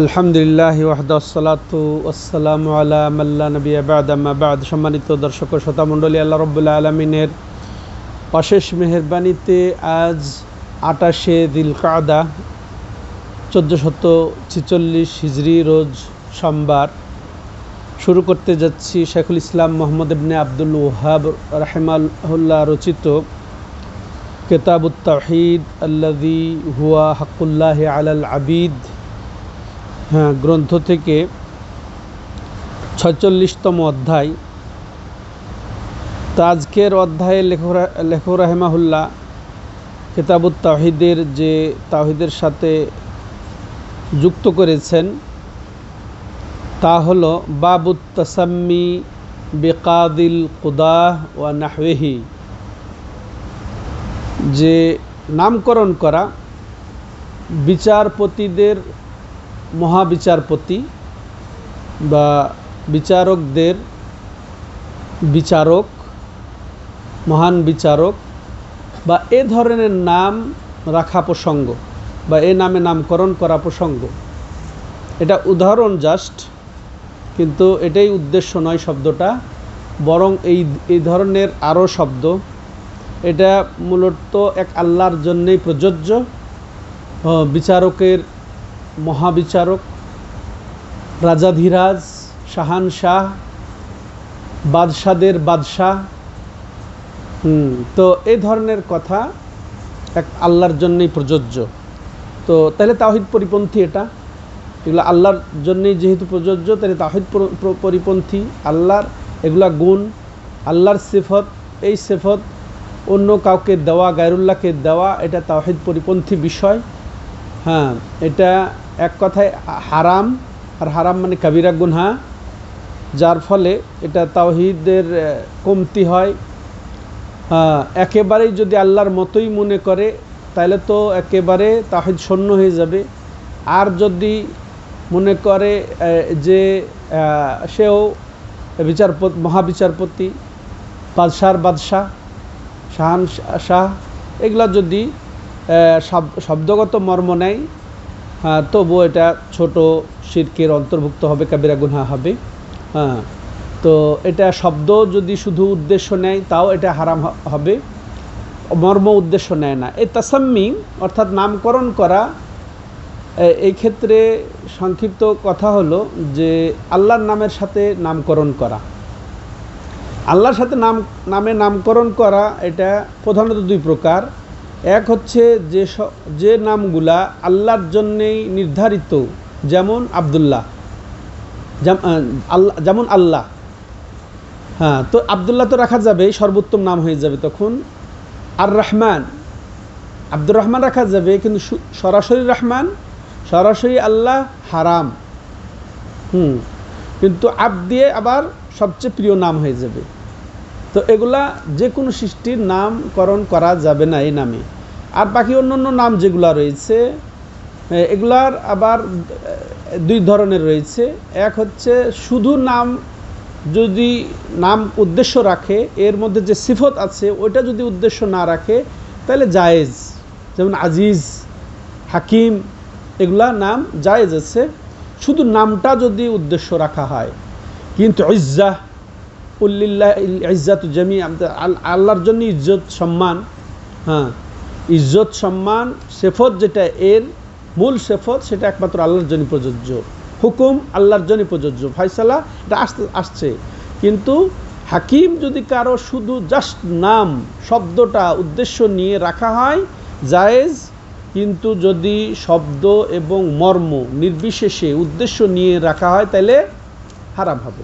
আলহামদুলিল্লাহ ওয়াহদাসসালাতু ওয়াসসালামু আলা মাল্লা বাদ সম্মানিত দর্শক ও শ্রোতা মণ্ডলী, আল্লাহ রব্বুল্লাহ আলমিনের অশেষ মেহরবানিতে আজ আটাশে দিল কাদা চোদ্দোশত ছিচল্লিশ হিজরি রোজ সোমবার শুরু করতে যাচ্ছি শেখুল ইসলাম মোহাম্মদ ইবনে আব্দুল ওহাব রাহেমাল্লাহ রচিত কেতাবুত তাহিদ আল্লাদি হুয়া হাকুল্লাহ আলাল আবিদ। গ্রন্থ থেকে ছয়চল্লিশতম অধ্যায়। তা আজকের অধ্যায়ে লেখক লেখক রাহেমাহুল্লাহ কেতাবুত তাহিদের যে তাহিদের সাথে যুক্ত করেছেন, তা হল বাবুত তাসাম্মি বেকাদিল কুদাহ ওয়া নাহওয়েহি। যে নামকরণ করা বিচারপতিদের মহাবিচারপতি বা বিচারকদের বিচারক, মহান বিচারক বা এ ধরনের নাম রাখা প্রসঙ্গ বা এ নামে নামকরণ করা প্রসঙ্গ। এটা উদাহরণ জাস্ট কিন্তু এটাই উদ্দেশ্য নয় শব্দটা, বরং এই এই ধরনের আরও শব্দ। এটা মূলত এক আল্লাহর জন্যেই প্রযোজ্য। বিচারকের মহাবিচারক, রাজাধিরাজ শাহানশাহ বাদশাদের বাদশাহ। তো এই ধরনের কথা এক আল্লাহর জন্যই প্রযোজ্য। তো তাহলে তাহিদ পরিপন্থী এটা। এগুলো আল্লাহর জন্যেই যেহেতু প্রযোজ্য, তাহলে তাহিদ পরিপন্থী, আল্লাহর এগুলা গুণ, আল্লাহর সেফত, এই সেফত অন্য কাউকে দেওয়া, গায়রুল্লাহকে দেওয়া, এটা তাহিদ পরিপন্থী বিষয়। হ্যাঁ এটা এক কথায় হারাম, আর হারাম মানে কাবিরা গুনহা, যার ফলে এটা তাওহিদের কমতি হয়। একেবারেই যদি আল্লাহর মতোই মনে করে তাহলে তো একেবারে তাহিদ শূন্য হয়ে যাবে। আর যদি মনে করে যে সেও বিচারপতি, মহাবিচারপতি, বাদশার বাদশাহ, শাহান শাহ, এগুলা যদি শব্দগত মর্ম নেয় হ্যাঁ তবু এটা ছোট শিরকের অন্তর্ভুক্ত হবে, কাবিরা গুনহা হবে। হ্যাঁ তো এটা শব্দ যদি শুধু উদ্দেশ্য নেয়, তাও এটা হারাম হবে। মর্ম উদ্দেশ্য নেয় না। এই তাসাম্মি, অর্থাৎ নামকরণ করা এই ক্ষেত্রে সংক্ষিপ্ত কথা হলো যে আল্লাহর নামের সাথে নামকরণ করা। আল্লাহর সাথে নাম, নামে নামকরণ করা, এটা প্রধানত দুই প্রকার। এক হচ্ছে যে যে নামগুলা আল্লাহর জন্যেই নির্ধারিত, যেমন আবদুল্লাহ আল্লাহ যেমন আল্লাহ। হ্যাঁ তো আবদুল্লাহ তো রাখা যাবে সর্বোত্তম নাম হয়ে যাবে তখন আর রহমান আব্দুর রহমান রাখা যাবে, কিন্তু সরাসরি রহমান, সরাসরি আল্লাহ হারাম। হুম, কিন্তু আব দিয়ে আবার সবচেয়ে প্রিয় নাম হয়ে যাবে। তো এগুলা যে কোনো সৃষ্টির নামকরণ করা যাবে না এই নামে। আর বাকি অন্য অন্য নাম যেগুলো রয়েছে এগুলার আবার দুই ধরনের রয়েছে। এক হচ্ছে শুধু নাম যদি নাম উদ্দেশ্য রাখে, এর মধ্যে যে সিফত আছে, ওইটা যদি উদ্দেশ্য না রাখে, তাহলে জায়েজ। যেমন আজিজ, হাকিম, এগুলা নাম জায়েজ আছে। শুধু নামটা যদি উদ্দেশ্য রাখা হয়, কিন্তু ইজ্জা, উল্লিল্লাহ ইজ্জাত জামি আল্লাহর জন্য ইজ্জত, সম্মান হ্যাঁ ইজ্জত, সম্মান, সেফত যেটা এর মূল সেফত, সেটা একমাত্র আল্লাহর জন্য প্রযোজ্য। হুকুম আল্লাহর জন্য প্রযোজ্য। ফয়সালা, এটা আসতে আসছে। কিন্তু হাকিম যদি কারও শুধু জাস্ট নাম, শব্দটা, উদ্দেশ্য নিয়ে রাখা হয়, জায়েজ। কিন্তু যদি শব্দ এবং মর্ম নির্বিশেষে উদ্দেশ্য নিয়ে রাখা হয়, তাহলে হারাম হবে।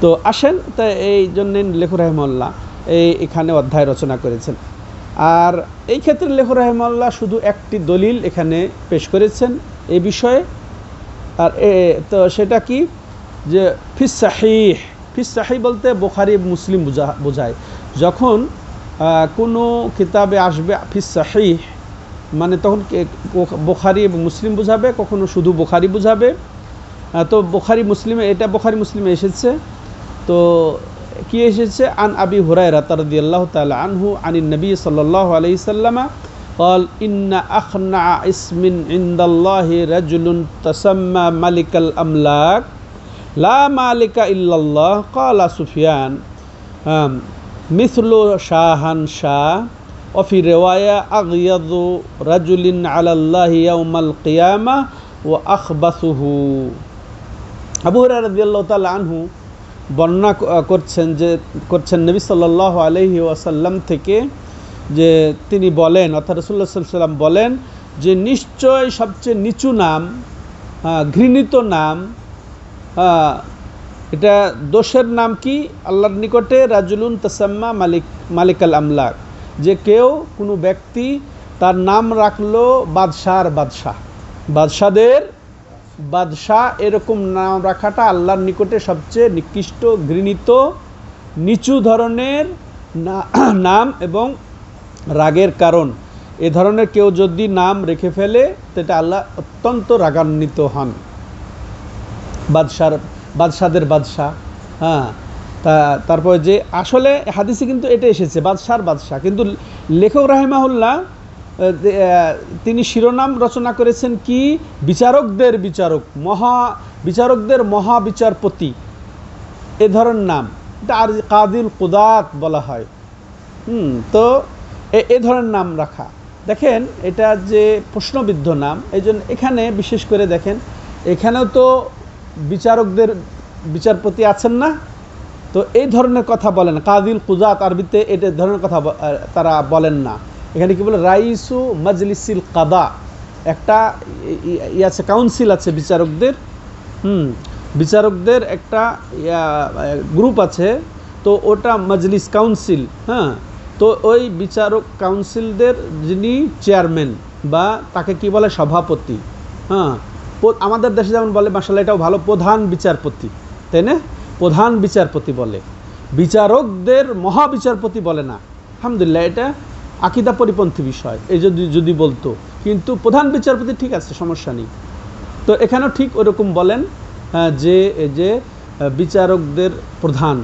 তো আসেন, তা এই জন্যে লেখু রহমল্লা এই এখানে অধ্যায় রচনা করেছেন। আর এই ক্ষেত্রে লেখু রহমল্লা শুধু একটি দলিল এখানে পেশ করেছেন এ বিষয়ে। আর এ, তো সেটা কি? যে ফিসাহিহ ফিসাহি বলতে বোখারি মুসলিম বোঝা, বোঝায়। যখন কোনো কিতাবে আসবে ফিস ফিসাহিহ মানে তখন বোখারি এবং মুসলিম বোঝাবে, কখনো শুধু বোখারি বোঝাবে। তো বোখারি মুসলিমে, এটা বোখারি মুসলিমে এসেছে। তো কি এসেছে আন আবি হুরায়রা তারদি আল্লাহ তালা আনহু আনি নবী সাল্লাহ আলি সাল্লামা قال إن أخنع اسم عند الله رجل تسمى ملك الأملاك لا مالك إلا الله قال سفيان آم، مثل شاهن شاه وفي رواية أغيظ رجل على الله يوم القيامة وأخبثه আবু হুরায়রা রাদিয়াল্লাহু তাআলা আনহু বর্ণনা করছেন যে, করছেন নবী সাল্লাল্লাহু আলাইহি ওয়াসাল্লাম থেকে যে তিনি বলেন, অর্থাৎ আলাইহি ওয়াসাল্লাম বলেন যে নিশ্চয় সবচেয়ে নিচু নাম ঘৃণিত নাম এটা দোষের নাম কি? আল্লাহর নিকটে রাজুলুন তাসাম্মা মালিক মালিক আল আমলাক। যে কেউ কোনো ব্যক্তি তার নাম রাখল বাদশার বাদশাহ। বাদশাদের বাদশাহ এরকম নাম রাখাটা আল্লাহর নিকটে সবচেয়ে নিকৃষ্ট, ঘৃণিত, নিচু ধরনের নাম এবং রাগের কারণ। এ ধরনের কেউ যদি নাম রেখে ফেলে, সেটা আল্লাহ অত্যন্ত রাগান্বিত হন। বাদশার বাদশাদের বাদশাহ হ্যাঁ। তা তারপর যে আসলে হাদিসে কিন্তু এটা এসেছে, বাদশার বাদশাহ। কিন্তু লেখক রাহেমাহুল্লাহ তিনি শিরোনাম রচনা করেছেন কি? বিচারকদের বিচারক, মহা, বিচারকদের মহা বিচারপতি এ ধরনের নাম। এটা আর কাদিল কুদাত বলা হয়। হুম, তো এ- ধরনের নাম রাখা। দেখেন, এটা যে প্রশ্নবিদ্ধ নাম এই এখানে বিশেষ করে দেখেন, এখানেও তো বিচারকদের বিচারপতি আছেন না। তো এই ধরনের কথা বলেন। কাদিল কুজাত আরবিতে এটা ধরনের কথা তারা বলেন না। এখানে কি বলে? রাইসু মজলিসিল কাদা। একটা ই- আছে, কাউন্সিল আছে বিচারকদের। হুম, বিচারকদের একটা গ্রুপ আছে। তো ওটা মজলিস কাউন্সিল হ্যাঁ। তো ওই বিচারক কাউন্সিলদের যিনি চেয়ারম্যান বা তাকে কি বলে? সভাপতি হ্যাঁ। আমাদের দেশে যেমন বলে মাসাল এটাও ভালো, প্রধান বিচারপতি, তাই না? প্রধান বিচারপতি বলে। বিচারকদের মহাবিচারপতি বলে না। আলহামদুলিল্লাহ, এটা আকিদা পরিপন্থী বিষয়, এই যদি যদি বলতো। কিন্তু প্রধান বিচারপতি ঠিক আছে, সমস্যা নেই। তো এখানেও ঠিক ওরকম বলেন যে যে বিচারকদের প্রধান,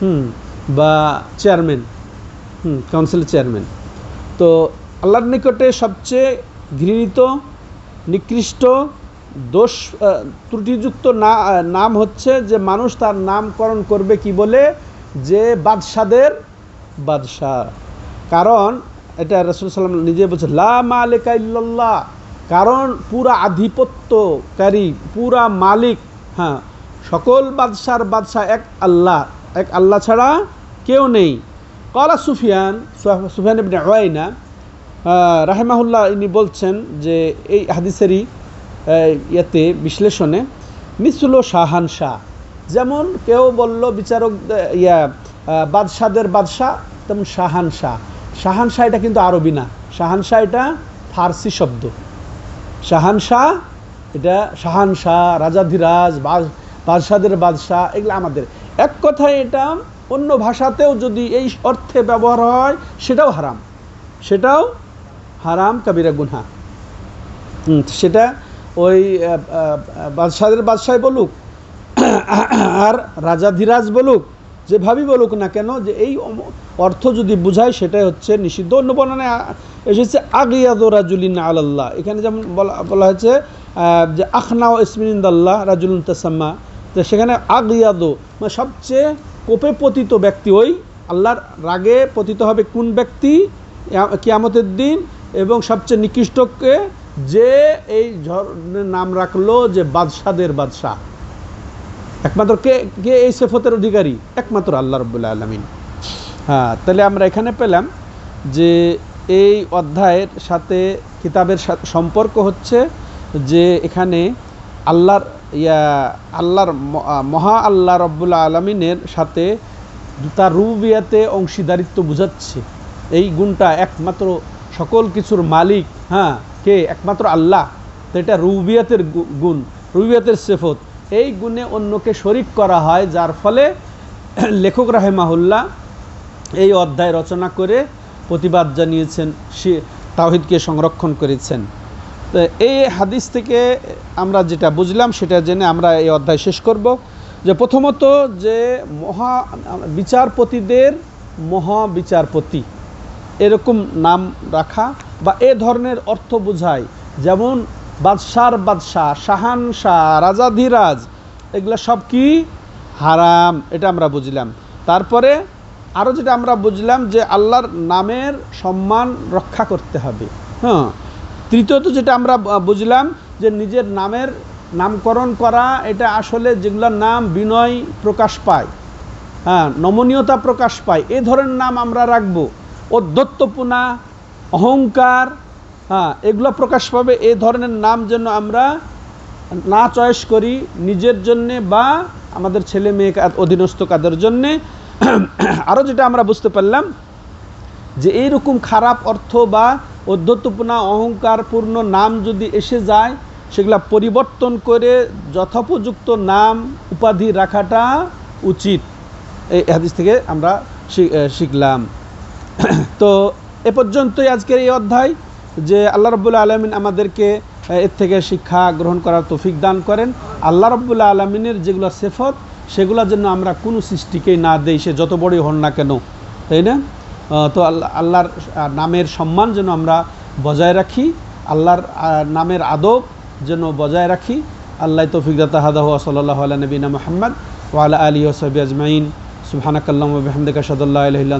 হুম, বা চেয়ারম্যান, হুম, কাউন্সিলের চেয়ারম্যান। তো আল্লাহর নিকটে সবচেয়ে ঘৃণিত, নিকৃষ্ট, দোষ ত্রুটিযুক্ত না নাম হচ্ছে যে মানুষ তার নামকরণ করবে কি বলে? যে বাদশাদের বাদশাহ। কারণ এটা রসুল সাল্লাম নিজে বলছে লা মালিকা ইল্লাল্লাহ। কারণ পুরা আধিপত্যকারী, পুরা মালিক হ্যাঁ সকল বাদশার বাদশাহ এক আল্লাহ এক আল্লাহ ছাড়া কেউ নেই। কলা সুফিয়ান সুফিয়ান ইবনে ওয়াইনা রাহেমাহুল্লাহ ইনি বলছেন যে এই হাদিসেরই ইয়েতে বিশ্লেষণে, মিসুল শাহান শাহ। যেমন কেউ বলল বিচারক, ইয়া বাদশাদের বাদশাহ, তেমন শাহান শাহ। শাহান শাহ এটা কিন্তু আরবি না। শাহান শাহ এটা ফার্সি শব্দ। শাহান শাহ এটা শাহান শাহ রাজাধিরাজ, বাদ- বাদশাদের বাদশাহ, এগুলো আমাদের। এক কথায় এটা অন্য ভাষাতেও যদি এই অর্থে ব্যবহার হয়, সেটাও হারাম। সেটাও হারাম কাবিরা গুনহা। সেটা ওই বাদশাহের বাদশাহ বলুক, আর রাজাধিরাজ বলুক যেভাবেই বলুক না কেন, যে এই অর্থ যদি বুঝায়, সেটাই হচ্ছে নিষিদ্ধ। অন্য বর্ণনায় আ- এসেছে আগিয়াদ রাজুলিন আল্লাহ এখানে যেমন বলা বলা হয়েছে যে আখনাও ইসমিনিন্দাল্লাহ রাজুলুন তাসাম্মা। তো সেখানে আগিয়াদো মানে সবচেয়ে কোপে পতিত ব্যক্তি ওই, আল্লাহর রাগে পতিত হবে কোন ব্যক্তি? কিয়ামতের দিন। এবং সবচেয়ে নিকৃষ্টকে যে এই নাম রাখল যে বাদশাদের বাদশাহ। একমাত্র কে কে এই সেফতের অধিকারী? একমাত্র আল্লাহ রবুল্লা আলমিন। হ্যাঁ তাহলে আমরা এখানে পেলাম যে এই অধ্যায়ের সাথে কিতাবের সম্পর্ক হচ্ছে যে এখানে আল্লাহর, ইয়া, আল্লাহর মহা আল্লাহ রব্বুল্লা আলমিনের সাথে তার রুবিয়াতে অংশীদারিত্ব বোঝাচ্ছে। এই গুণটা একমাত্র সকল কিছুর মালিক হ্যাঁ কে? একমাত্র আল্লাহ। তো এটা রুবিয়াতের গুণ, রুবিয়াতের সেফত। এই গুণে অন্যকে শরিক করা হয়, যার ফলে লেখক রাহেমাহুল্লাহ এই অধ্যায় রচনা করে প্রতিবাদ জানিয়েছেন সে তাওহিদকে সংরক্ষণ করেছেন। তো এই হাদিস থেকে আমরা যেটা বুঝলাম, সেটা জেনে আমরা এই অধ্যায় শেষ করব। যে প্রথমত যে মহা, বিচারপতিদের মহা বিচারপতি এরকম নাম রাখা বা এ ধরনের অর্থ বোঝায়। যেমন বাদশার বাদশাহ, শাহান শাহ রাজাধিরাজ এগুলো সব কি? হারাম, এটা আমরা বুঝলাম। তারপরে আরও যেটা আমরা বুঝলাম যে আল্লাহর নামের সম্মান রক্ষা করতে হবে। হ্যাঁ তৃতীয়ত যেটা আমরা বুঝলাম যে নিজের নামের নামকরণ করা, এটা আসলে যেগুলোর নাম বিনয় প্রকাশ পায় হ্যাঁ নমনীয়তা প্রকাশ পায়, এ ধরনের নাম আমরা রাখব। অধ্যত্তপূর্ণা অহংকার হ্যাঁ এগুলো প্রকাশ পাবে এ ধরনের নাম যেন আমরা না চয়েস করি নিজের জন্যে বা আমাদের ছেলে মেয়ে অধীনস্থ কাদের জন্যে। আরও যেটা আমরা বুঝতে পারলাম যে এইরকম খারাপ অর্থ বা অধ্যত্বপূর্ণ অহংকারপূর্ণ নাম যদি এসে যায়, সেগুলা পরিবর্তন করে যথোপযুক্ত নাম উপাধি রাখাটা উচিত। এই হাদিস থেকে আমরা শিখলাম। তো এ পর্যন্তই আজকের এই অধ্যায়। যে আল্লাহ রব্বুল্লা আলমিন আমাদেরকে এর থেকে শিক্ষা গ্রহণ করার তৌফিক দান করেন। আল্লাহ রব্বুল্লা আলমিনের যেগুলো সেফত সেগুলোর জন্য আমরা কোনো সৃষ্টিকেই না দেই, সে যত বড়ই হন না কেন। তাই না? তো আল্লাহ আল্লাহর নামের সম্মান যেন আমরা বজায় রাখি, আল্লাহর নামের আদব যেন বজায় রাখি। আল্লাহ তৌফিক দাতা হাদাহ সাল্লাহ আলা নবীনা মোহাম্মদ ওয়ালা আলী ওসবি আজমাইন। সুবহানাকাল্লাহু ওয়া বিহামদিকা, আশহাদু আল্লা ইলাহা ইল্লা